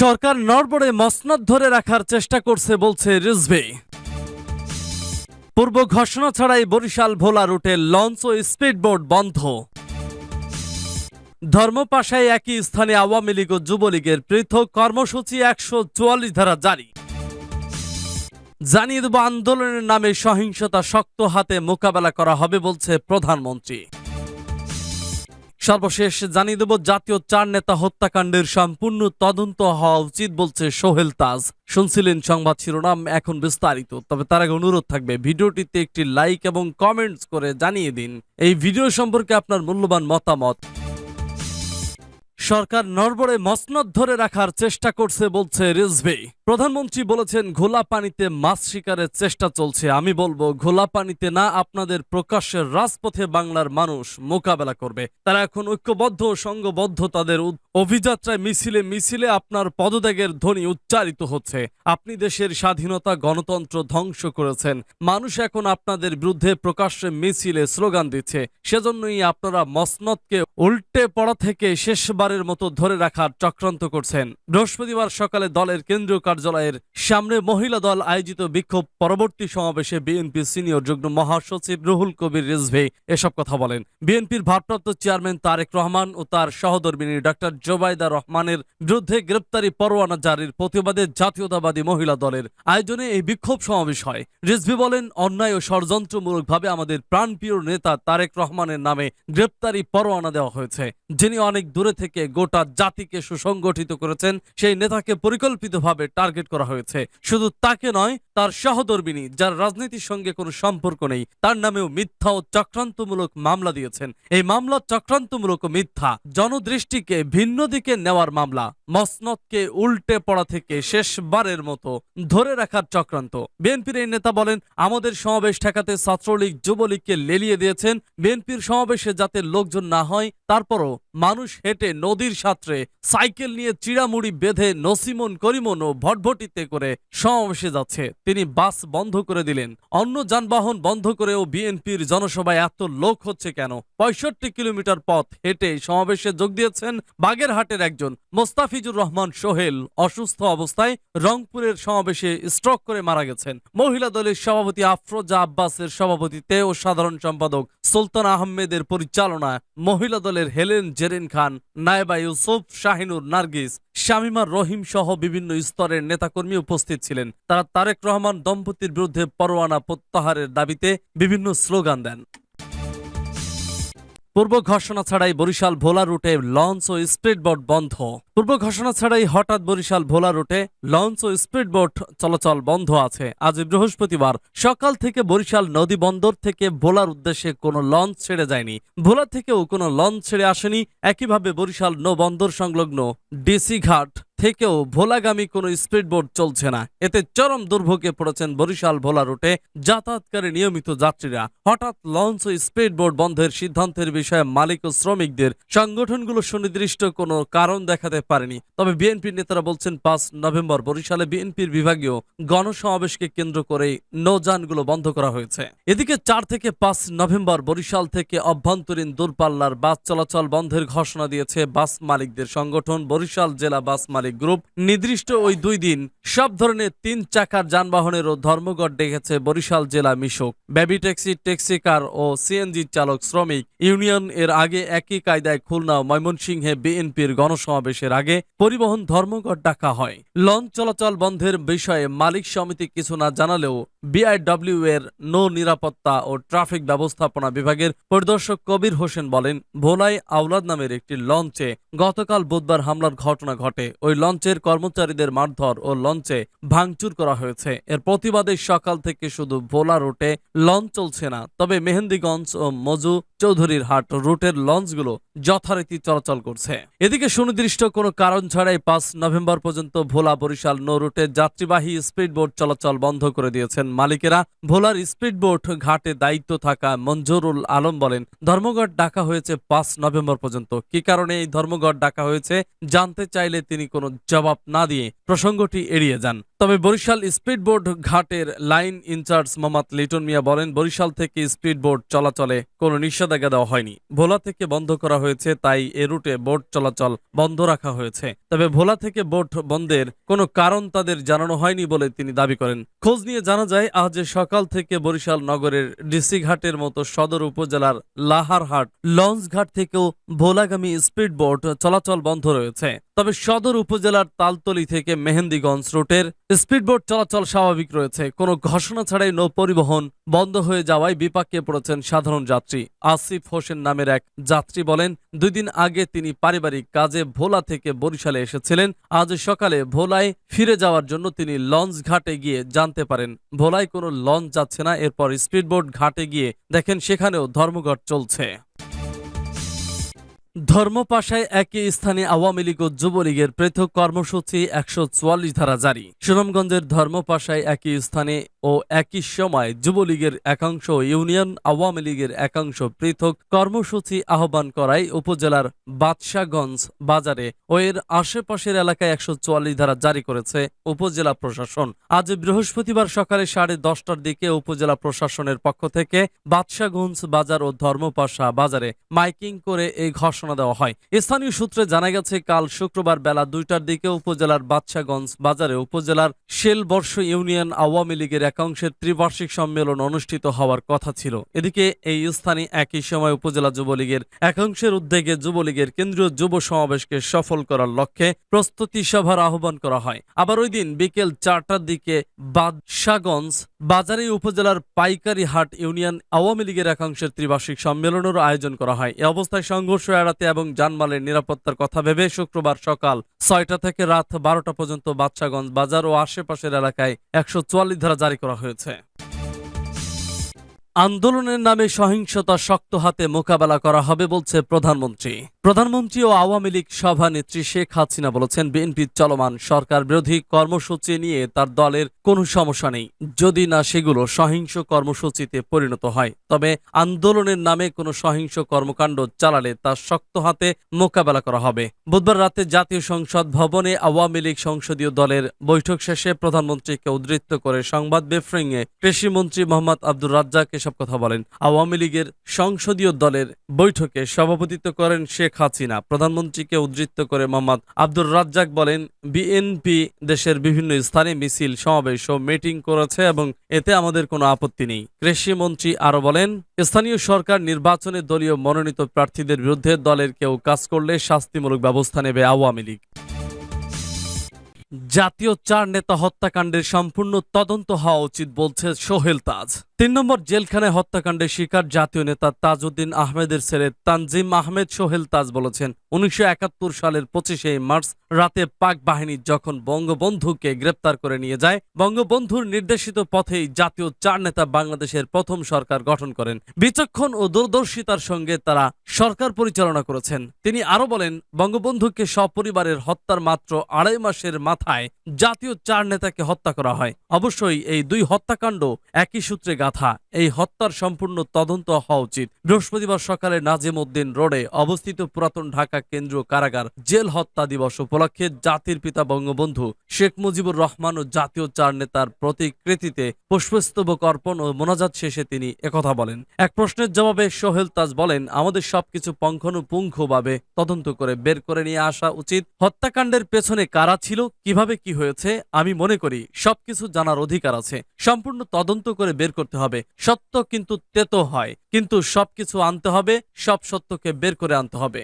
সরকার নড়বড়ে মসনদ ধরে রাখার চেষ্টা করছে বলছে রিজভি। পূর্ব ঘোষণা ছাড়াই বরিশাল ভোলা রুটে লঞ্চ ও স্পিডবোট বন্ধ। ধর্মপাশায় একই স্থানে আওয়ামী লীগ ও যুবলীগের পৃথক কর্মসূচি একশো চুয়াল্লিশ ধারা জারি। জানিয়ে দেব, আন্দোলনের নামে সহিংসতা শক্ত হাতে মোকাবেলা করা হবে বলছে প্রধানমন্ত্রী। সর্বশেষ জানিয়ে দেব, জাতীয় চার নেতা হত্যাকাণ্ডের সম্পূর্ণ তদন্ত হওয়া উচিত বলছে সোহেল তাজ। শুনছিলেন সংবাদ শিরোনাম, এখন বিস্তারিত। তবে তার আগে অনুরোধ থাকবে, ভিডিওটিতে একটি লাইক এবং কমেন্টস করে জানিয়ে দিন। এই ভিডিও সম্পর্কে আপনার মূল্যবান মতামত। সরকার নড়বড়ে মসনদ ধরে রাখার চেষ্টা করছে বলছে রিজভি। প্রধানমন্ত্রী বলেছেন, ঘোলা পানিতে মাছ শিকারের চেষ্টা চলছে। আমি বলব, ঘোলা পানিতে না, আপনাদের প্রকাশ্যের রাজপথে বাংলার মানুষ মোকাবেলা করবে। তারা এখন ঐক্যবদ্ধ ও সংঘবদ্ধ তাদের অভিযাত্রায় মিছিলে মিছিলে আপনার পদত্যাগের ধ্বনি উচ্চারিত হচ্ছে। আপনি দেশের স্বাধীনতা, গণতন্ত্র ধ্বংস করেছেন। মানুষ এখন আপনাদের বিরুদ্ধে প্রকাশ্যে মিছিলে স্লোগান দিচ্ছে। সেজন্যই আপনারা মসনদকে উল্টে পড়া থেকে শেষবারের মতো ধরে রাখার চক্রান্ত করছেন। বৃহস্পতিবার সকালে দলের কেন্দ্রীয় কার্যালয়ের সামনে মহিলা দল আয়োজিত বিক্ষোভ পরবর্তী সমাবেশে বিএনপি সিনিয়র যুগ্ম মহাসচিব রুহুল কবির রিজভি এসব কথা বলেন। বিএনপির ভারপ্রাপ্ত চেয়ারম্যান তারেক রহমান ও তার সহধর্মিনী ডক্টর জোবাইদা রহমানের বিরুদ্ধে গ্রেপ্তারি পরোয়ানা জারির প্রতিবাদে জাতীয়তাবাদী মহিলা দলের আয়োজনে এই বিক্ষোভ সমাবেশ হয়। রিজভি বলেন, অন্যায় ও ষড়যন্ত্রমূলকভাবে আমাদের প্রাণপ্রিয় নেতা তারেক রহমানের নামে গ্রেপ্তারি পরোয়ানা দেওয়া হয়েছে। যিনি অনেক দূরে থেকে গোটা জাতিকে সুসংগঠিত করেছেন, সেই নেতাকে পরিকল্পিতভাবে টার্গেট করা হয়েছে। শুধু তাকে নয় তার সহধর্মিনী যার রাজনীতির সঙ্গে কোনো সম্পর্ক নেই, তার নামেও মিথ্যা ও চক্রান্তমূলক মামলা দিয়েছেন। এই মামলা চক্রান্তমূলক ও মিথ্যা। জনদৃষ্টিকে ভিন্ন দিকে নেওয়ার মামলা। মসনদকে উল্টে পড়া থেকে শেষবারের মতো ধরে রাখার চক্রান্ত। বিএনপির এই নেতা বলেন, আমাদের সমাবেশ ঠেকাতে ছাত্রলীগ, যুবলীগকে লেলিয়ে দিয়েছেন। বিএনপির সমাবেশে যাতে লোকজন না হয়, তারপরও মানুষ হেঁটে নদীর সাঁতরে সাইকেল নিয়ে চিড়ামুড়ি বেঁধে নসিমন, করিমন ও ভটভটিতে করে সমাবেশে যাচ্ছে। তিনি বাস বন্ধ করে দিলেন। অন্য যানবাহন বন্ধ করেও বিএনপির জনসভায় এত লোক হচ্ছে কেন? পঁয়ষট্টি কিলোমিটার পথ হেঁটে সমাবেশে যোগ দিয়েছেন বাগেরহাটের একজন। মোস্তাফিজুর রহমান সোহেল অসুস্থ অবস্থায় রংপুরের সমাবেশে স্ট্রোক করে মারা গেছেন। মহিলা দলের সভাপতি আফরোজা আব্বাসের সভাপতিতে ও সাধারণ সম্পাদক সুলতান আহমেদের পরিচালনায় মহিলা দলের হেলেন জেরিন খান, নায়েবা ইউসুফ, শাহিনুর নার্গিস শামিমার রহিম সহ বিভিন্ন স্তরের নেতাকর্মী উপস্থিত ছিলেন। তারা তারেক রহমান দম্পতির বিরুদ্ধে পরোয়ানা প্রত্যাহারের দাবিতে বিভিন্ন স্লোগান দেন। পূর্ব ঘোষণা ছাড়াই বরিশাল ভোলা রুটে লঞ্চ ও স্পিডবোট বন্ধ। পূর্ব ঘোষণা ছাড়াই হঠাৎ বরিশাল ভোলা রুটে লঞ্চ ও স্পিডবোট চলাচল বন্ধ আছে। আজ বৃহস্পতিবার সকাল থেকে বরিশাল নদী বন্দর থেকে ভোলার উদ্দেশ্যে কোনো লঞ্চ ছেড়ে যায়নি। ভোলা থেকেও কোনো লঞ্চ ছেড়ে আসেনি। একইভাবে বরিশাল নৌ বন্দর সংলগ্ন ডিসি ঘাট থেকেও ভোলাগামী কোনো স্পিডবোট চলছে না। এতে চরম দুর্ভোগে পড়েছেন বরিশাল ভোলা রুটে যাতায়াতকারী নিয়মিত যাত্রীরা। হঠাৎ লঞ্চ ও স্পিডবোট বন্ধের সিদ্ধান্তের বিষয়ে মালিক ও শ্রমিকদের সংগঠনগুলো সুনির্দিষ্ট কোনো কারণ দেখাতে পারেনি। তবে বিএনপির নেতারা বলছেন, পাঁচ নভেম্বর বরিশালে বিএনপির বিভাগীয় গণসমাবেশকে কেন্দ্র করে নৌযানগুলো বন্ধ করা হয়েছে। এদিকে চার থেকে পাঁচ নভেম্বর বরিশাল থেকে অভ্যন্তরীণ দূরপাল্লার বাস চলাচল বন্ধের ঘোষণা দিয়েছে বাস মালিকদের সংগঠন। বরিশাল জেলা বাস মালিক গ্রুপ নির্দিষ্ট ওই দুই দিন সব ধরনের তিন চাকার যানবাহনেরও ধর্মঘট ডেকেছে বরিশাল জেলা মিশক। বেবি ট্যাক্সি ট্যাক্সি কার ও সিএনজি চালক শ্রমিক ইউনিয়ন এর আগে একই কায়দায় খুলনা ময়মনসিংহে বিএনপির গণসমাবেশের আগে পরিবহন ধর্মঘট ডাকা হয়। লঞ্চ চলাচল বন্ধের বিষয়ে মালিক সমিতি কিছু না জানালেও বিআইডব্লিউ এর নৌ নিরাপত্তা ও ট্রাফিক ব্যবস্থাপনা বিভাগের পরিদর্শক কবির হোসেন বলেন ভোলাই আউলাদ নামের একটি লঞ্চে গতকাল বুধবার হামলার ঘটনা ঘটে। ওই লঞ্চের কর্মচারীদের মারধর ও লঞ্চে ভাঙচুর করা হয়েছে। এর প্রতিবাদে সকাল থেকে শুধু ভোলা রুটে লঞ্চ চলছে না, তবে মেহেন্দিগঞ্জ ও মজু চৌধুরীর হাট রুটের লঞ্চগুলো যথারীতি চলাচল করছে। এদিকে সুনির্দিষ্ট কোনো কারণ ছাড়াই পাঁচ নভেম্বর পর্যন্ত ভোলা, বরিশাল নৌ রুটে যাত্রীবাহী স্পিডবোট চলাচল বন্ধ করে দিয়েছেন মালিকেরা। ভোলার স্পিডবোট ঘাটে দায়িত্ব থাকা মঞ্জুরুল আলম বলেন, ধর্মঘট ডাকা হয়েছে পাঁচ নভেম্বর পর্যন্ত। কি কারণে এই ধর্মঘট ডাকা হয়েছে জানতে চাইলে তিনি কোনো জবাব না দিয়ে প্রসঙ্গটি এড়িয়ে যান। তবে বরিশাল স্পিডবোট ঘাটের লাইন ইনচার্জ মোহাম্মদ লিটন মিয়া বলেন, বরিশাল থেকে স্পিডবোট চলাচলে কোনো নিষেধাজ্ঞা দেওয়া হয়নি। ভোলা থেকে বন্ধ করা হয়েছে, তাই এ রুটে বোট চলাচল বন্ধ রাখা হয়েছে। তবে ভোলা থেকে বোট বন্ধের কোনো কারণ তাদের জানানো হয়নি বলে তিনি দাবি করেন। খোঁজ নিয়ে জানা যায়, আজ সকাল থেকে বরিশাল নগরের ডিসি ঘাটের মতো সদর উপজেলার লাহারহাট লঞ্চ ঘাট থেকেও ভোলাগামী স্পিডবোট চলাচল বন্ধ রয়েছে। তবে সদর উপজেলার তালতলি থেকে মেহেন্দিগঞ্জ রুটের স্পিডবোট চলাচল স্বাভাবিক রয়েছে। কোনো ঘোষণা ছাড়াই নৌ পরিবহন বন্ধ হয়ে যাওয়ায় বিপাকে পড়েছেন সাধারণ যাত্রী। আসিফ হোসেন নামের এক যাত্রী বলেন, দুই দিন আগে তিনি পারিবারিক কাজে ভোলা থেকে বরিশালে এসেছিলেন। আজ সকালে ভোলায় ফিরে যাওয়ার জন্য তিনি লঞ্চ ঘাটে গিয়ে জানতে পারেন। ভোলায় কোনো লঞ্চ যাচ্ছে না, এরপর স্পিডবোট ঘাটে গিয়ে দেখেন সেখানেও ধর্মঘট চলছে। ধর্মপাশায় একই স্থানে আওয়ামী লীগ ও যুবলীগের পৃথক কর্মসূচি একশো চুয়াল্লিশ ধারা জারি। সুনামগঞ্জের ধর্মপাশায় একই স্থানে ও একই সময় যুবলীগের একাংশ ইউনিয়ন আওয়ামী লীগের একাংশ পৃথক কর্মসূচি আহ্বান করায় উপজেলার বাদশাগঞ্জ বাজারে ও এর আশেপাশের এলাকায় একশো চুয়াল্লিশ ধারা জারি করেছে উপজেলা প্রশাসন। আজ বৃহস্পতিবার সকালে সাড়ে দশটার দিকে উপজেলা প্রশাসনের পক্ষ থেকে বাদশাগঞ্জ বাজার ও ধর্মপাশা বাজারে মাইকিং করে এই ঘোষণা দেওয়া হয়। স্থানীয় সূত্রে জানা গেছে, কাল শুক্রবার বেলা দুইটার দিকে উপজেলার বাদশাগঞ্জ বাজারে উপজেলার শেলবর্ষ ইউনিয়ন আওয়ামী লীগের একাংশের ত্রিবার্ষিক সম্মেলন অনুষ্ঠিত হওয়ার কথা ছিল। এদিকে এই স্থানে একই সময় উপজেলা যুবলীগের একাংশের উদ্যোগে যুবলীগের কেন্দ্রীয় যুব সমাবেশকে সফল করার লক্ষ্যে প্রস্তুতি সভার আহ্বান করা হয়। আবার ওই দিন বিকেল চারটার দিকে বাদশাগঞ্জ বাজারে উপজেলার পাইকারি হাট ইউনিয়ন আওয়ামী লীগের একাংশের ত্রিবার্ষিক সম্মেলনেরও আয়োজন করা হয়। এ অবস্থায় সংঘর্ষ এড়াতে এবং জানমালের নিরাপত্তার কথা ভেবে শুক্রবার সকাল ছয়টা থেকে রাত বারোটা পর্যন্ত বাদশাগঞ্জ বাজার ও আশেপাশের এলাকায় একশো চুয়াল্লিশ ধারা জারি করা হয়েছে। আন্দোলনের নামে সহিংসতা শক্ত হাতে মোকাবেলা করা হবে বলছে প্রধানমন্ত্রী। প্রধানমন্ত্রী ও আওয়ামী লীগ সভানেত্রী শেখ হাসিনা বলেছেন, বিএনপির চলমান সরকার বিরোধী কর্মসূচি নিয়ে তার দলের কোনো সমস্যা নেই। যদি না সেগুলো সহিংস কর্মসূচিতে পরিণত হয়, তবে আন্দোলনের নামে কোনো সহিংস কর্মকাণ্ড চালালে তা শক্ত হাতে মোকাবেলা করা হবে। বুধবার রাতে জাতীয় সংসদ ভবনে আওয়ামী লীগ সংসদীয় দলের বৈঠক শেষে প্রধানমন্ত্রীকে উদ্ধৃত করে সংবাদ ব্রিফিংয়ে কৃষিমন্ত্রী মোহাম্মদ আব্দুর রাজ্জাক এসব কথা বলেন। আওয়ামী লীগের সংসদীয় দলের বৈঠকে সভাপতিত্ব করেন শেখ হাসিনা। প্রধানমন্ত্রীকে উদ্ধৃত করে মোহাম্মদ আব্দুর রাজ্জাক বলেন, বিএনপি দেশের বিভিন্ন স্থানে মিছিল, সমাবেশ ও মিটিং করেছে এবং এতে আমাদের কোনো আপত্তি নেই। কৃষিমন্ত্রী আরও বলেন, স্থানীয় সরকার নির্বাচনে দলীয় মনোনীত প্রার্থীদের বিরুদ্ধে দলের কেউ কাজ করলে শাস্তিমূলক ব্যবস্থা নেবে আওয়ামী লীগ। জাতীয় চার নেতা হত্যাকাণ্ডের সম্পূর্ণ তদন্ত হওয়া উচিত বলছে সোহেল তাজ। তিন নম্বর জেলখানায় হত্যাকাণ্ডের শিকার জাতীয় নেতা তাজউদ্দিন আহমেদের ছেলে তানজিম আহমেদ সোহেল তাজ বলেছেন, উনিশশো একাত্তর সালের পঁচিশে মার্চ রাতে পাক বাহিনী যখন বঙ্গবন্ধুকে গ্রেপ্তার করে নিয়ে যায়, বঙ্গবন্ধুর নির্দেশিত পথেই জাতীয় চার নেতা বাংলাদেশের প্রথম সরকার গঠন করেন। বিচক্ষণ ও দূরদর্শিতার সঙ্গে তারা সরকার পরিচালনা করেছেন। তিনি আরও বলেন, বঙ্গবন্ধুকে সপরিবারের হত্যার মাত্র আড়াই মাসের মাথায় জাতীয় চার নেতাকে হত্যা করা হয়। অবশ্যই এই দুই হত্যাকাণ্ড একই সূত্রে গাথা এই হত্যার সম্পূর্ণ তদন্ত হওয়া উচিত। বৃহস্পতিবার সকালে নাজিম উদ্দিন রোডে অবস্থিত পুরাতন ঢাকা কেন্দ্রীয় কারাগার জেল হত্যা দিবস উপলক্ষে জাতির পিতা বঙ্গবন্ধু শেখ মুজিবুর রহমান ও জাতীয় চার নেতার প্রতিকৃতিতে পুষ্পস্তবক অর্পণ ও মোনাজাত শেষে তিনি একথা বলেন। এক প্রশ্নের জবাবে সোহেল তাজ বলেন, আমাদের সবকিছু পঙ্খানুপুঙ্খভাবে তদন্ত করে বের করে নিয়ে আসা উচিত। হত্যাকাণ্ডের পেছনে কারা ছিল, কীভাবে কি হয়েছে, আমি মনে করি সবকিছু জানার অধিকার আছে। সম্পূর্ণ তদন্ত করে বের করতে হবে। সত্য কিন্তু তেতো হয়। কিন্তু সবকিছু আনতে হবে, সব সত্যকে বের করে আনতে হবে।